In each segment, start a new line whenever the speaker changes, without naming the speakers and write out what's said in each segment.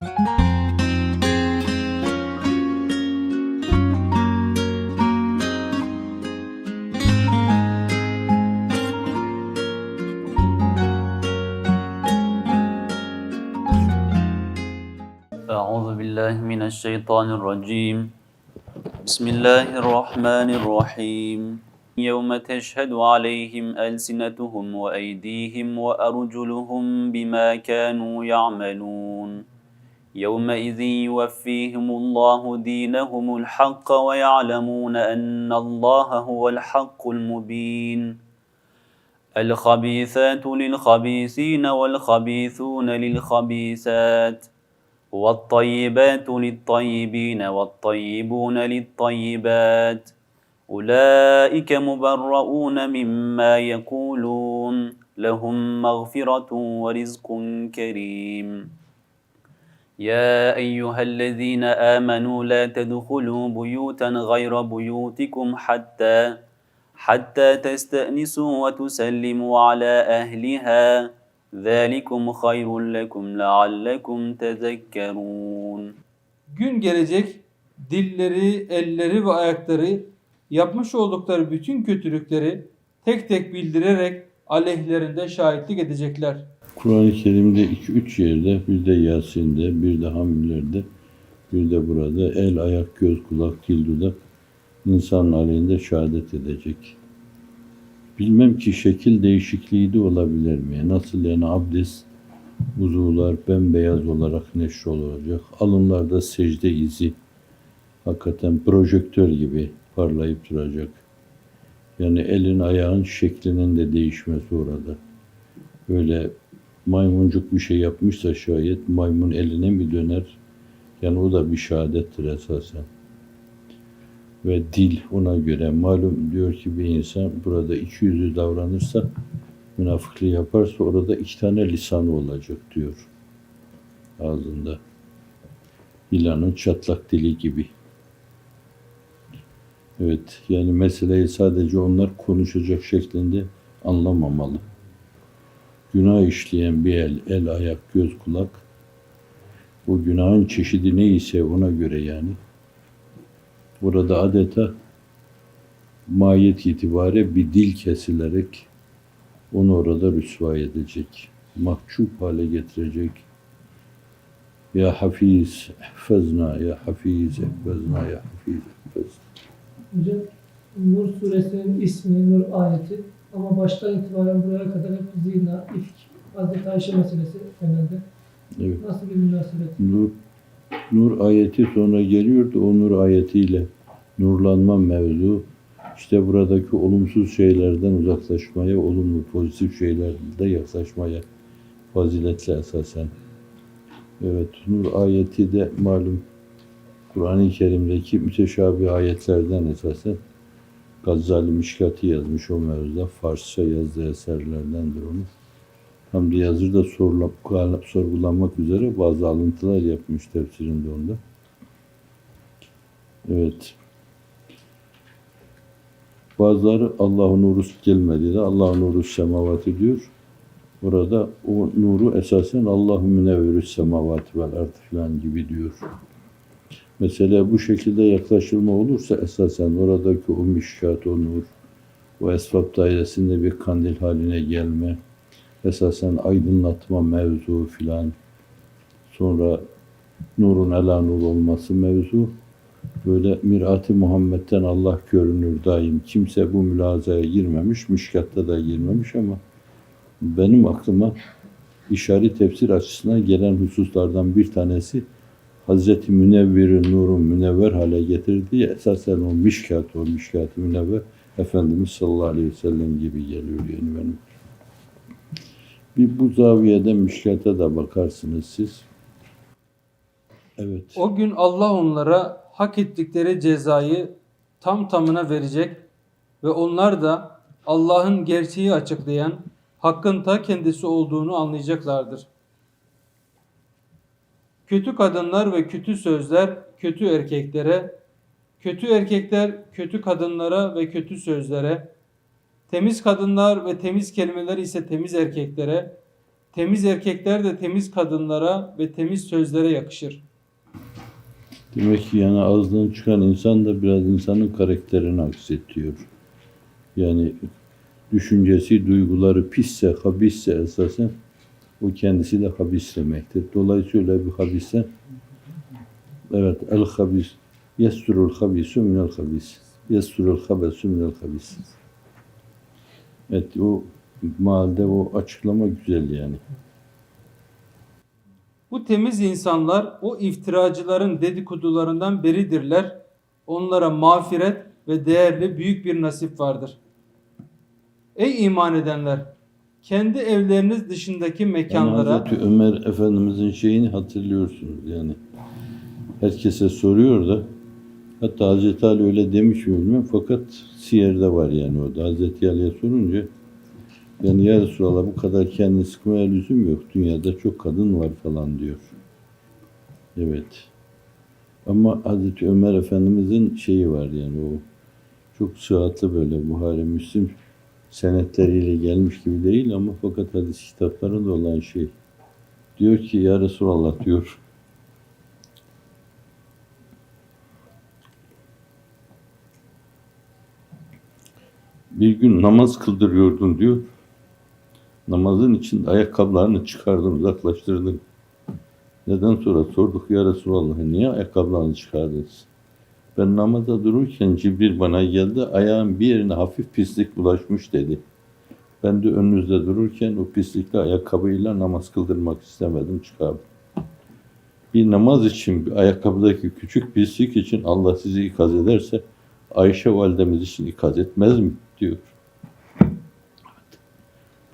أعوذ بالله من الشيطان الرجيم بسم الله الرحمن الرحيم يوم تشهد عليهم ألسنتهم وأيديهم وأرجلهم بما كانوا يعملون يومئذ يوفيهم الله دينهم الحق ويعلمون أن الله هو الحق المبين الخبيثات للخبيثين والخبيثون للخبيثات والطيبات للطيبين والطيبون للطيبات أولئك مبرؤون مما يقولون لهم مغفرة ورزق كريم يا ايها الذين آمنوا لا تدخلوا بيوتا غير بيوتكم حتى حتى تستأنسوا وتسلموا على أهلها ذلكم خير لكم لعلكم تذكرون
Gün gelecek dilleri, elleri ve ayakları yapmış oldukları bütün kötülükleri tek tek bildirerek aleyhlerinde şahitlik edecekler.
Kur'an-ı Kerim'de 2-3 yerde, bir de Yasin'de, bir de Hamiller'de, bir de burada el, ayak, göz, kulak, dil, dudak insanın aleyhinde şehadet edecek. Bilmem ki şekil değişikliği de olabilir mi? Nasıl yani abdest, uzuvlar bembeyaz olarak neşrolacak. Alınlarda secde izi hakikaten projektör gibi parlayıp duracak. Yani elin ayağın şeklinin de değişmesi orada. Böyle maymuncuk bir şey yapmışsa şayet maymun eline mi döner? Yani o da bir şehadettir esasen. Ve dil ona göre malum diyor ki bir insan burada iki yüzlü davranırsa münafıklığı yaparsa orada iki tane lisanı olacak diyor ağzında. İlanın çatlak dili gibi. Evet yani meseleyi sadece onlar konuşacak şeklinde anlamamalı. Günah işleyen bir el, el, ayak, göz, kulak, Bu günahın çeşidi neyse ona göre yani. Burada adeta mahiyet itibariyle bir dil kesilerek onu orada rüsva edecek, mahcup hale getirecek. Ya Hafiz, ehfezna, ya Hafiz, ehfezna, ya Hafiz, ehfezna.
Hocam, Nur suresinin ismi, Nur ayeti ama baştan itibaren buraya kadar hep zina, ifk, Hazreti Ayşe meselesi temelde. Evet. Nasıl bir münasebet? Nur,
nur ayeti sonra geliyordu. O nur ayetiyle nurlanma mevzu işte buradaki olumsuz şeylerden uzaklaşmaya, olumlu, pozitif şeylerde yaklaşmaya faziletle esasen. Evet, nur ayeti de malum Kur'an-ı Kerim'deki müteşabih ayetlerden esasen Gazali Mişkat'ı yazmış o mevzuda. Farsça yazdığı eserlerdendir onu. Hamdi Yazır da sorgulanmak üzere bazı alıntılar yapmış tefsirinde onda. Evet. Bazıları Allah'ın nuru gelmedi gelmediğinde Allah'ın nuru semavati diyor. Burada o nuru esasen Allah'ın münevverü semavati vel ard filan gibi diyor. Mesela bu şekilde yaklaşılma olursa esasen oradaki o müşkat, o nur, o esbab dairesinde bir kandil haline gelme, esasen aydınlatma mevzu filan, sonra nurun ela nur olması mevzu, böyle mirati Muhammed'den Allah görünür daim. Kimse bu mülazaya girmemiş, müşkatta da girmemiş ama benim aklıma işaret tefsir açısından gelen hususlardan bir tanesi Hazreti Münevver'in nuru münevver hale getirdi ya esasen o mişkat o mişkat münevver Efendimiz sallallahu aleyhi ve sellem gibi geliyor yani benim. Bir bu zaviyede müşkete de bakarsınız siz.
Evet. O gün Allah onlara hak ettikleri cezayı tam tamına verecek ve onlar da Allah'ın gerçeği açıklayan, hakkın ta kendisi olduğunu anlayacaklardır. Kötü kadınlar ve kötü sözler kötü erkeklere, kötü erkekler kötü kadınlara ve kötü sözlere, temiz kadınlar ve temiz kelimeler ise temiz erkeklere, temiz erkekler de temiz kadınlara ve temiz sözlere yakışır.
Demek ki yani ağzından çıkan insan da biraz insanın karakterini aksetiyor. Yani düşüncesi, duyguları pisse, habisse esasen o kendisi de habis demektir. Dolayısıyla bir habise evet el habis yesturul habisu minel habis. Yesturul habesu minel habis. Evet o mahallede o açıklama güzel yani.
Bu temiz insanlar o iftiracıların dedikodularından beridirler. Onlara mağfiret ve değerli büyük bir nasip vardır. Ey iman edenler! kendi evleriniz dışındaki mekanlara... Yani
Ömer Efendimizin şeyini hatırlıyorsunuz yani. Herkese soruyor da hatta Hazreti Ali öyle demiş mi bilmiyorum fakat Siyer'de var yani orada. Hazreti Ali'ye sorunca yani ya Resulallah bu kadar kendini sıkmaya lüzum yok. Dünyada çok kadın var falan diyor. Evet. Ama Hazreti Ömer Efendimizin şeyi var yani o çok sıhhatli böyle Buhari Müslim senetleriyle gelmiş gibi değil ama fakat hadis kitaplarında olan şey. Diyor ki ya Resulallah diyor. Bir gün namaz kıldırıyordun diyor. Namazın içinde ayakkabılarını çıkardın, uzaklaştırdın. Neden sonra sorduk ya Resulallah niye ayakkabılarını çıkardınız? Ben namaza dururken Cibril bana geldi. Ayağın bir yerine hafif pislik bulaşmış dedi. Ben de önünüzde dururken o pislikli ayakkabıyla namaz kıldırmak istemedim çıkardım. Bir namaz için, bir ayakkabıdaki küçük pislik için Allah sizi ikaz ederse Ayşe validemiz için ikaz etmez mi? diyor.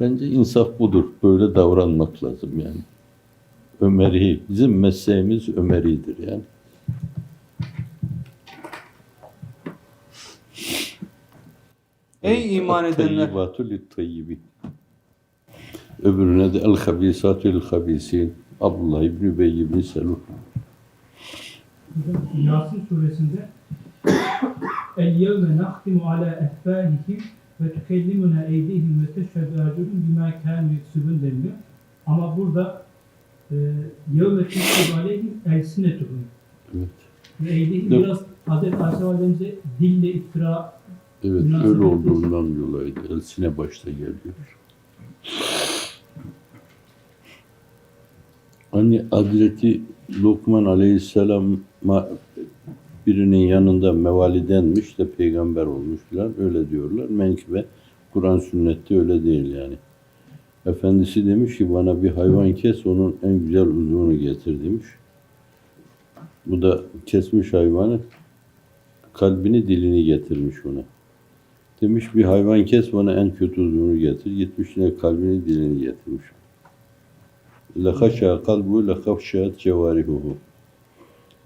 Bence insaf budur. Böyle davranmak lazım yani. Ömeri, bizim mesleğimiz Ömeri'dir yani. Ey iman edenler. Öbürüne de el habisatül habisin. Abdullah İbni Übey İbni Selul.
Yasin suresinde El yevme nahtimu ala ehbâhihim ve tükellimuna eydihim ve teşhedü ercülüm bimâ kânu yüksübün deniliyor. Ama burada e, yevme tükellim aleyhim elsinetuhum. Evet. Ve eydihim biraz Hazreti Ayşe dille iftira
Evet öyle olduğundan dolayı Elsine başta geliyor. Hani Hazreti Lokman Aleyhisselam'a birinin yanında mevalidenmiş de peygamber olmuş filan öyle diyorlar. Menkıbe Kur'an sünnette öyle değil yani. Efendisi demiş ki bana bir hayvan kes onun en güzel uzuvunu getir demiş. Bu da kesmiş hayvanı kalbini dilini getirmiş ona. Demiş bir hayvan kes bana en kötü uzunu getir. Gitmiş yine kalbini dilini getirmiş. Lekaşa kalbu lekafşat cevarihuhu.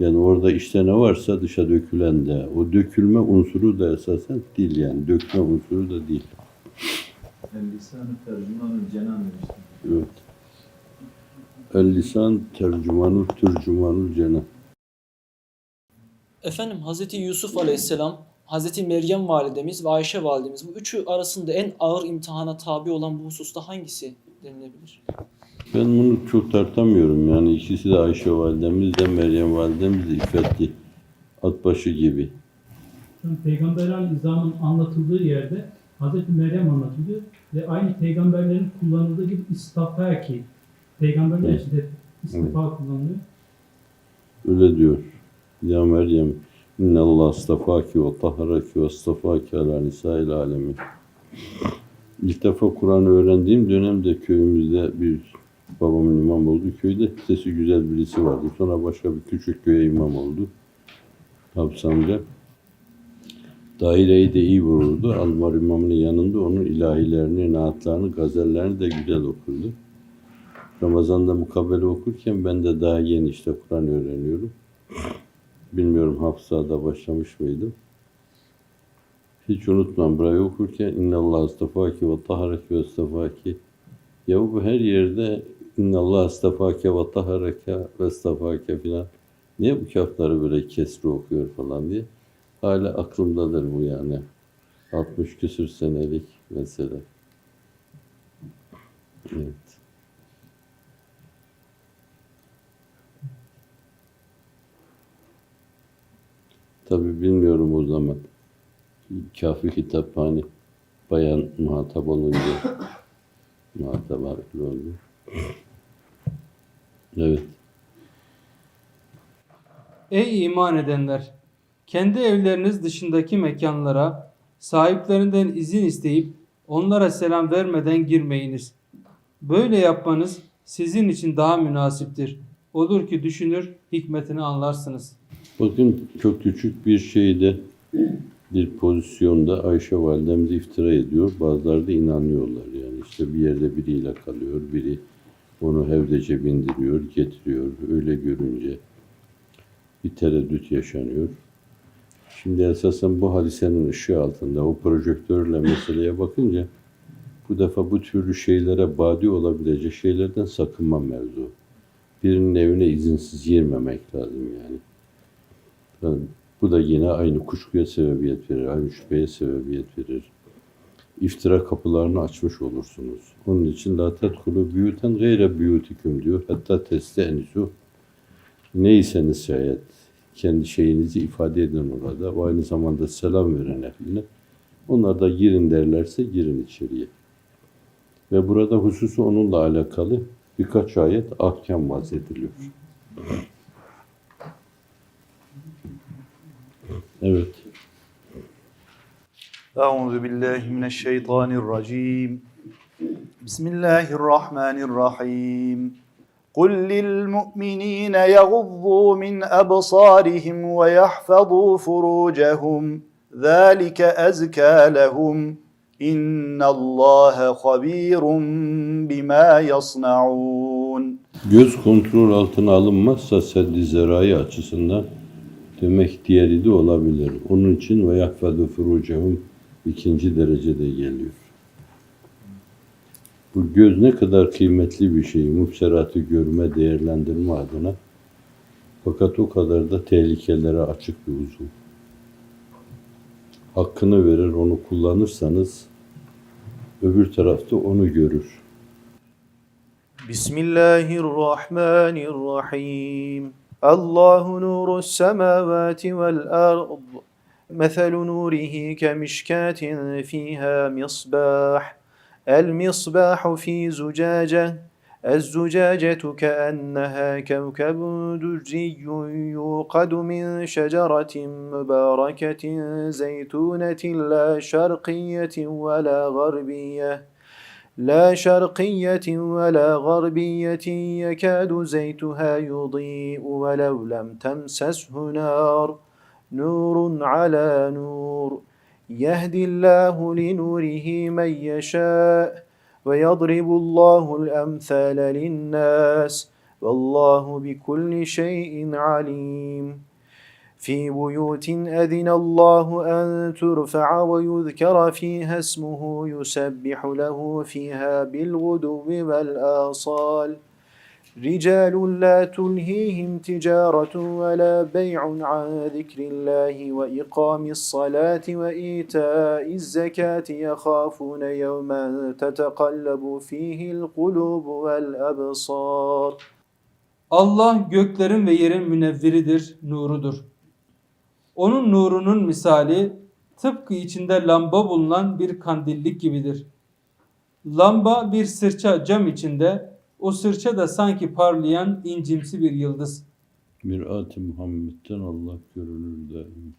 Yani orada işte ne varsa dışa dökülen de, o dökülme unsuru da esasen dil yani. Dökme unsuru da değil.
El lisan tercümanı cenan
Evet. El lisan tercümanı türcümanı cenan.
Efendim Hazreti Yusuf Aleyhisselam Hz. Meryem validemiz ve Ayşe validemiz bu üçü arasında en ağır imtihana tabi olan bu hususta hangisi denilebilir?
Ben bunu çok tartamıyorum. Yani ikisi de Ayşe validemiz de Meryem validemiz de iffetli. Atbaşı gibi.
Şimdi Peygamber Aleyhisselam'ın anlatıldığı yerde Hz. Meryem anlatılıyor ve aynı peygamberlerin kullanıldığı gibi istafa ki peygamberler evet. için de istifa evet. kullanılıyor.
Öyle diyor. Ya Meryem İnne Allah astafaki ve taharaki ve astafaki ala nisail alemin. İlk defa Kur'an öğrendiğim dönemde köyümüzde bir babamın imam oldu. Köyde sesi güzel birisi vardı. Sonra başka bir küçük köye imam oldu. Hafız Daireyi de iyi vururdu. Almar imamının yanında onun ilahilerini, naatlarını, gazellerini de güzel okurdu. Ramazan'da mukabele okurken ben de daha yeni işte Kur'an öğreniyorum. Bilmiyorum hafızada başlamış mıydım. Hiç unutmam burayı okurken İnnallah astafaki ve taharaki ve astafaki ya bu her yerde İnnallah astafake ve taharaka ve astafake filan. Niye bu kafları böyle kesri okuyor falan diye. Hala aklımdadır bu yani. 60 küsür senelik mesele. Evet. Tabi bilmiyorum o zaman. Kafi kitaphane bayan muhatap olunca muhatap harfli oldu. Evet.
Ey iman edenler! Kendi evleriniz dışındaki mekanlara sahiplerinden izin isteyip onlara selam vermeden girmeyiniz. Böyle yapmanız sizin için daha münasiptir. Olur ki düşünür, hikmetini anlarsınız.''
Bakın çok küçük bir şeyde bir pozisyonda Ayşe validemiz iftira ediyor. Bazıları da inanıyorlar yani. işte bir yerde biriyle kalıyor, biri onu hevdece bindiriyor, getiriyor. Öyle görünce bir tereddüt yaşanıyor. Şimdi esasen bu hadisenin ışığı altında o projektörle meseleye bakınca bu defa bu türlü şeylere badi olabilecek şeylerden sakınma mevzu. Birinin evine izinsiz girmemek lazım yani. Bu da yine aynı kuşkuya sebebiyet verir, aynı şüpheye sebebiyet verir. İftira kapılarını açmış olursunuz. Onun için la tedkulu büyüten gayre büyütüküm diyor. Hatta teste enisu neyseniz şayet kendi şeyinizi ifade edin orada ve aynı zamanda selam verin ehline. Onlar da girin derlerse girin içeriye. Ve burada hususu onunla alakalı birkaç ayet ahkam vazediliyor. Evet.
Euzu billahi mineşşeytanirracim. Bismillahirrahmanirrahim. قل للمؤمنين يغضوا من أبصارهم ويحفظوا فروجهم ذلك أزكى لهم إن الله خبير بما يصنعون
Göz kontrol altına alınmazsa seddi zerayı açısından demek diğeri de olabilir. Onun için ve yahfedu furucehum ikinci derecede geliyor. Bu göz ne kadar kıymetli bir şey. Mubseratı görme, değerlendirme adına. Fakat o kadar da tehlikelere açık bir uzuv. Hakkını verir, onu kullanırsanız öbür tarafta onu görür.
Bismillahirrahmanirrahim. الله نور السماوات والأرض مثل نوره كمشكاة فيها مصباح المصباح في زجاجة الزجاجة كأنها كوكب دجي يوقد من شجرة مباركة زيتونة لا شرقية ولا غربية لا شرقية ولا غربية يكاد زيتها يضيء ولو لم تمسسه نار نور على نور يهدي الله لنوره من يشاء ويضرب الله الأمثال للناس والله بكل شيء عليم في بيوت أذن الله أن ترفع ويذكر فيها اسمه يسبح له فيها بالغدو والآصال رجال لا تلهيهم تجارة ولا بيع عن ذكر الله وإقام الصلاة وإيتاء الزكاة يخافون يوما تتقلب فيه القلوب والأبصار
Allah göklerin ve yerin münevviridir, nurudur. Onun nurunun misali tıpkı içinde lamba bulunan bir kandillik gibidir. Lamba bir sırça cam içinde, o sırça da sanki parlayan incimsi bir yıldız.
Mirat-ı Muhammed'den Allah görünür daim.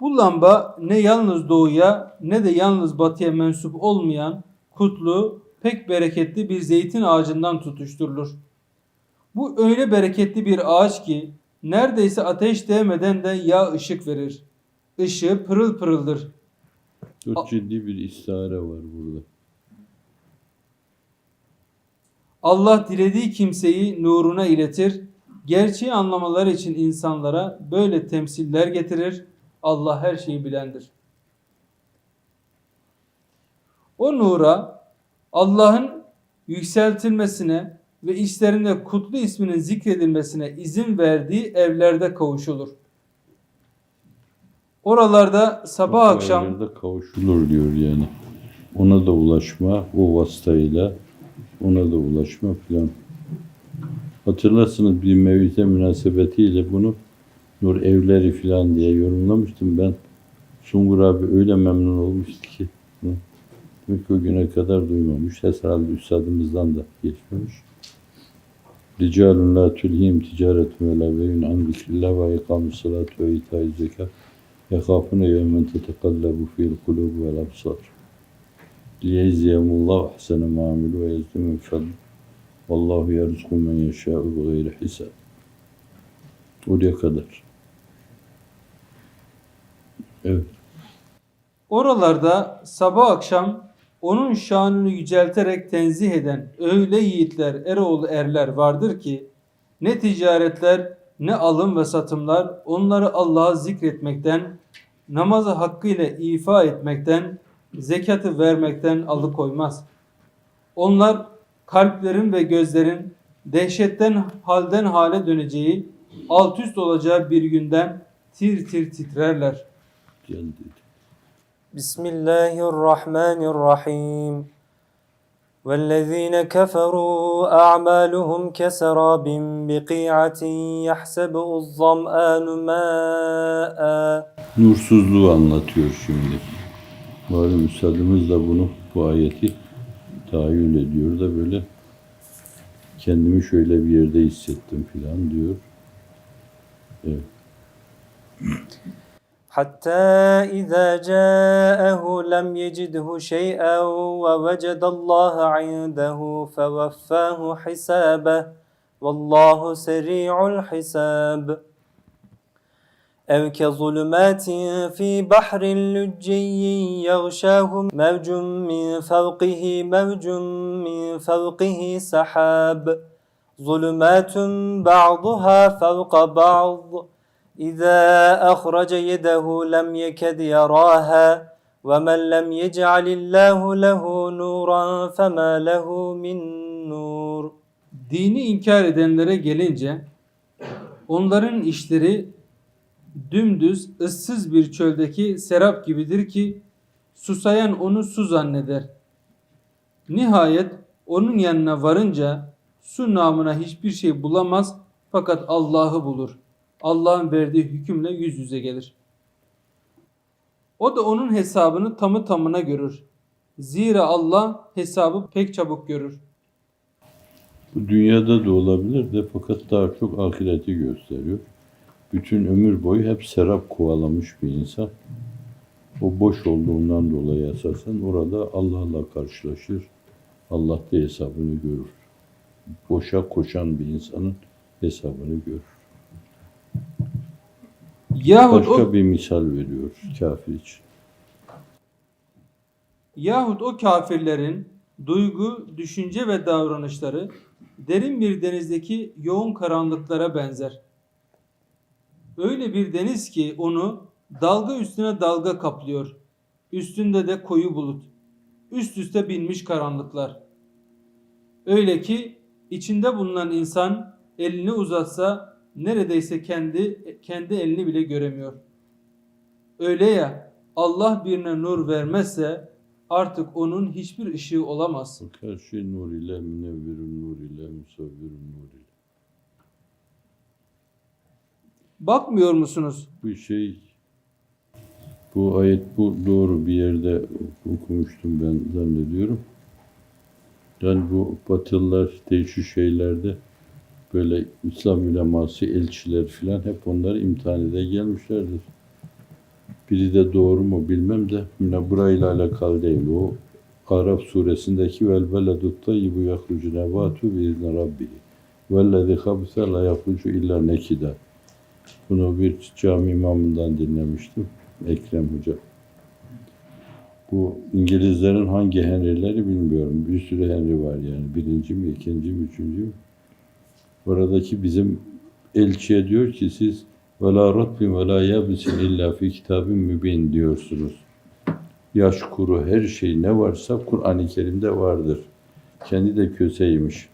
Bu lamba ne yalnız doğuya ne de yalnız batıya mensup olmayan kutlu, pek bereketli bir zeytin ağacından tutuşturulur. Bu öyle bereketli bir ağaç ki Neredeyse ateş değmeden de yağ ışık verir. Işığı pırıl pırıldır.
Çok ciddi bir istihare var burada.
Allah dilediği kimseyi nuruna iletir. Gerçeği anlamaları için insanlara böyle temsiller getirir. Allah her şeyi bilendir. O nura Allah'ın yükseltilmesine, ve işlerinde kutlu isminin zikredilmesine izin verdiği evlerde kavuşulur. Oralarda sabah o akşam evlerde
kavuşulur diyor yani. Ona da ulaşma, o vasıtayla ona da ulaşma filan. Hatırlarsınız bir mevite münasebetiyle bunu Nur evleri filan diye yorumlamıştım ben. Sungur abi öyle memnun olmuştu ki. Demek ki o güne kadar duymamış. Herhalde üstadımızdan da geçmemiş. Ricalun la tulhim ticaret ve la beyun an zikrillah ve ikamus salat ve itaiz zekat yekâfune yevmen tetekallebu fil kulub vel absar. Liyezziyemullahu ahsene ma'amilu ve yezdemün fadl. Vallahu yarzuku men yeşâ'u ve gayri hisab. Oraya kadar. Evet.
Oralarda sabah akşam onun şanını yücelterek tenzih eden öyle yiğitler, eroğlu erler vardır ki ne ticaretler ne alım ve satımlar onları Allah'a zikretmekten, namazı hakkıyla ifa etmekten, zekatı vermekten alıkoymaz. Onlar kalplerin ve gözlerin dehşetten halden hale döneceği, alt üst olacağı bir günden tir tir titrerler. Geldi.
Bismillahirrahmanirrahim. والذين كفروا أعمالهم كسراب بقيعة يحسبه الظمآن ماء
Nursuzluğu anlatıyor şimdi. Malum üstadımız de bunu bu ayeti tahayyül ediyor da böyle kendimi şöyle bir yerde hissettim filan diyor. Evet.
حتى إذا جاءه لم يجده شيئا ووجد الله عنده فوفاه حسابه والله سريع الحساب أو كظلمات في بحر لجي يغشاه موج من فوقه موج من فوقه سحاب ظلمات بعضها فوق بعض إذا أخرج يده لم يكد يراها ومن لم يجعل الله له نورا فما له min nur.
Dini inkar edenlere gelince onların işleri dümdüz ıssız bir çöldeki serap gibidir ki susayan onu su zanneder. Nihayet onun yanına varınca su namına hiçbir şey bulamaz fakat Allah'ı bulur.'' Allah'ın verdiği hükümle yüz yüze gelir. O da onun hesabını tamı tamına görür. Zira Allah hesabı pek çabuk görür.
Bu dünyada da olabilir de fakat daha çok ahireti gösteriyor. Bütün ömür boyu hep serap kovalamış bir insan. O boş olduğundan dolayı esasen orada Allah'la karşılaşır. Allah da hesabını görür. Boşa koşan bir insanın hesabını görür. Yahut Başka o, bir misal veriyor kafir için.
Yahut o kafirlerin duygu, düşünce ve davranışları derin bir denizdeki yoğun karanlıklara benzer. Öyle bir deniz ki onu dalga üstüne dalga kaplıyor. Üstünde de koyu bulut. Üst üste binmiş karanlıklar. Öyle ki içinde bulunan insan elini uzatsa neredeyse kendi kendi elini bile göremiyor. Öyle ya Allah birine nur vermezse artık onun hiçbir ışığı olamaz.
Her şey nur ile münevvirun nur ile müsevvirun nur ile.
Bakmıyor musunuz?
Bu şey bu ayet bu doğru bir yerde okumuştum ben zannediyorum. Yani bu batılılar değişik şeylerde böyle İslam üleması, elçiler filan hep onlar imtihanede gelmişlerdir. Biri de doğru mu bilmem de yine burayla alakalı değil. O Araf suresindeki vel veledut tayyibu yahrucu nebatu biizni rabbihi. Vellezi habise la yahrucu illa nekida. Bunu bir cami imamından dinlemiştim. Ekrem Hoca. Bu İngilizlerin hangi Henry'leri bilmiyorum. Bir sürü Henry var yani. Birinci mi, ikinci mi, üçüncü mü? Oradaki bizim elçiye diyor ki siz ve la ratbin ve la yabisin illa fi kitabin mübin diyorsunuz. Yaş kuru her şey ne varsa Kur'an-ı Kerim'de vardır. Kendi de köseymiş.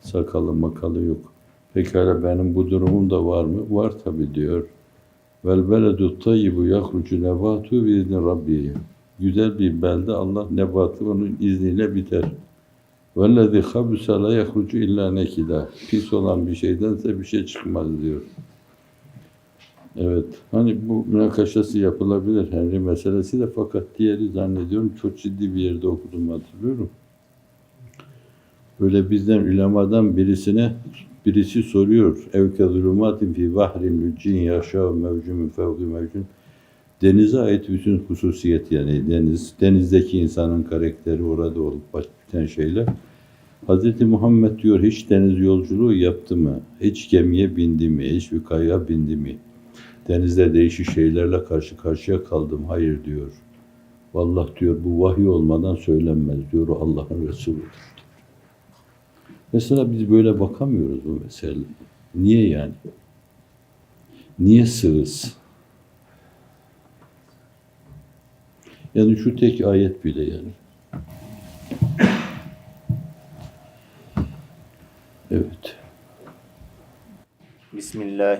Sakalı makalı yok. Pekala benim bu durumum da var mı? Var tabi diyor. Vel beledu tayyibu yahrucu nebatu bi izni rabbihi. Güzel bir belde Allah nebatı onun izniyle biter. وَالَّذِي خَبُسَ لَا يَخْرُجُ اِلَّا نَكِدًا Pis olan bir şeydense bir şey çıkmaz diyor. Evet. Hani bu münakaşası yapılabilir Henry meselesi de fakat diğeri zannediyorum çok ciddi bir yerde okudum hatırlıyorum. Böyle bizden ülemadan birisine birisi soruyor. Evke zulümatin fi vahrin müccin yaşa mevcumun fevki mevcun. Denize ait bütün hususiyet yani deniz, denizdeki insanın karakteri orada olup biten şeyler. Hz. Muhammed diyor hiç deniz yolculuğu yaptı mı? Hiç gemiye bindi mi? Hiç bir kaya bindi mi? Denizde değişik şeylerle karşı karşıya kaldım. Hayır diyor. Vallahi diyor bu vahiy olmadan söylenmez diyor. Allah'ın Resulüdür. Mesela biz böyle bakamıyoruz bu meseleye. Niye yani? Niye sığız? Yani şu tek ayet bile yani.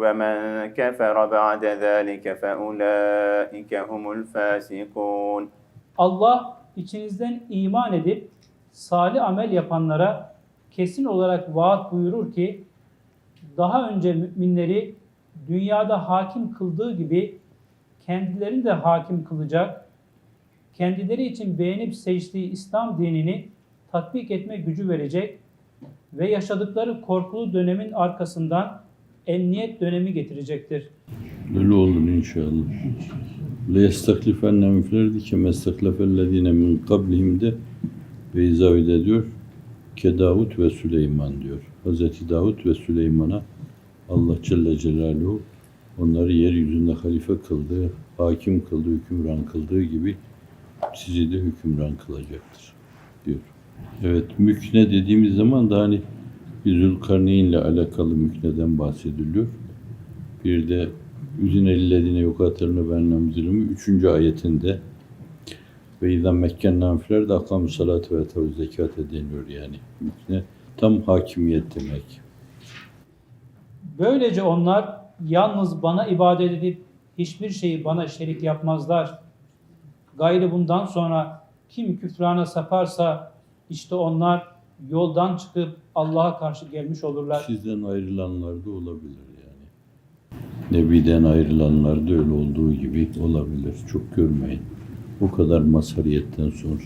ومن كفر بعد ذلك فأولئك هم الفاسقون
Allah içinizden iman edip salih amel yapanlara kesin olarak vaat buyurur ki daha önce müminleri dünyada hakim kıldığı gibi kendilerini de hakim kılacak, kendileri için beğenip seçtiği İslam dinini tatbik etme gücü verecek ve yaşadıkları korkulu dönemin arkasından emniyet dönemi getirecektir.
Öyle olur inşallah. Le yestaklifenne müflerdi ki mestaklefellezine min kablihim de ve ediyor. Ke Davut ve Süleyman diyor. Hazreti Davut ve Süleyman'a Allah Celle Celaluhu onları yeryüzünde halife kıldı, hakim kıldı, hükümran kıldığı gibi sizi de hükümran kılacaktır diyor. Evet mülk ne dediğimiz zaman da hani bir Zülkarneyn ile alakalı müfneden bahsediliyor. Bir de Üzinellezine yukaterine ben namzilimi üçüncü ayetinde ve izâ Mekkenden filer de akamu salatu ve tevz zekat ediliyor yani. Mükne tam hakimiyet demek.
Böylece onlar yalnız bana ibadet edip hiçbir şeyi bana şerik yapmazlar. Gayrı bundan sonra kim küfrana saparsa işte onlar yoldan çıkıp Allah'a karşı gelmiş olurlar.
Sizden ayrılanlar da olabilir yani. Nebi'den ayrılanlar da öyle olduğu gibi olabilir. Çok görmeyin. O kadar masariyetten sonra.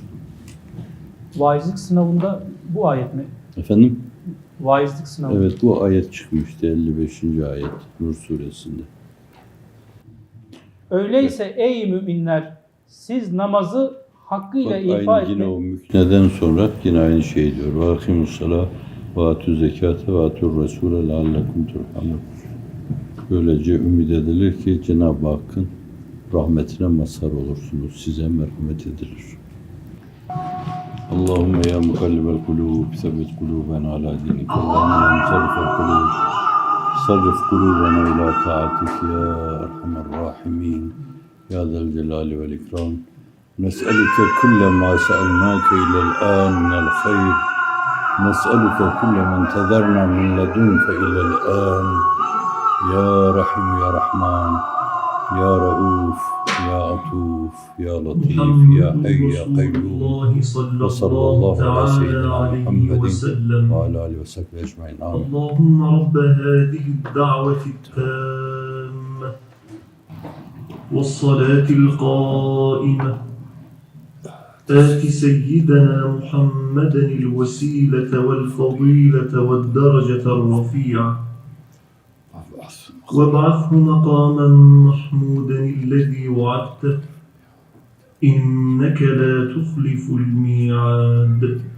Vaizlik sınavında bu ayet mi? Efendim? Vaizlik sınavı. Evet
bu ayet çıkmıştı 55. ayet Nur suresinde.
Öyleyse evet. ey müminler siz namazı hakkıyla Bak, ifa etmeyin. Yine o
mükneden sonra yine aynı şey diyor. Vakimussalah ve atü zekate ve atü resule leallekum turhamun. Böylece ümit edilir ki Cenab-ı Hakk'ın rahmetine mazhar olursunuz. Size merhamet edilir. Allahümme ya mukallibel kulub, sebet kuluben ala dinik. Allahümme ya musarrifel kulub, sarrif kuluben ila taatik ya erhamer rahimin. Ya zel celali vel ikram. نسألك كل ما سألناك إلى الآن من الخير نسألك كل ما انتظرنا من لدنك إلى الآن يا رحيم يا رحمن يا رؤوف يا عطوف يا لطيف يا حي يا قيوم وصلى الله على سيدنا محمد وعلى آله وصحبه أجمعين آمين
اللهم رب هذه الدعوة التامة والصلاة القائمة آت سيدنا محمدا الوسيلة والفضيلة والدرجة الرفيعة وابعثه مقاما محمودا الذي وعدته إنك لا تخلف الميعاد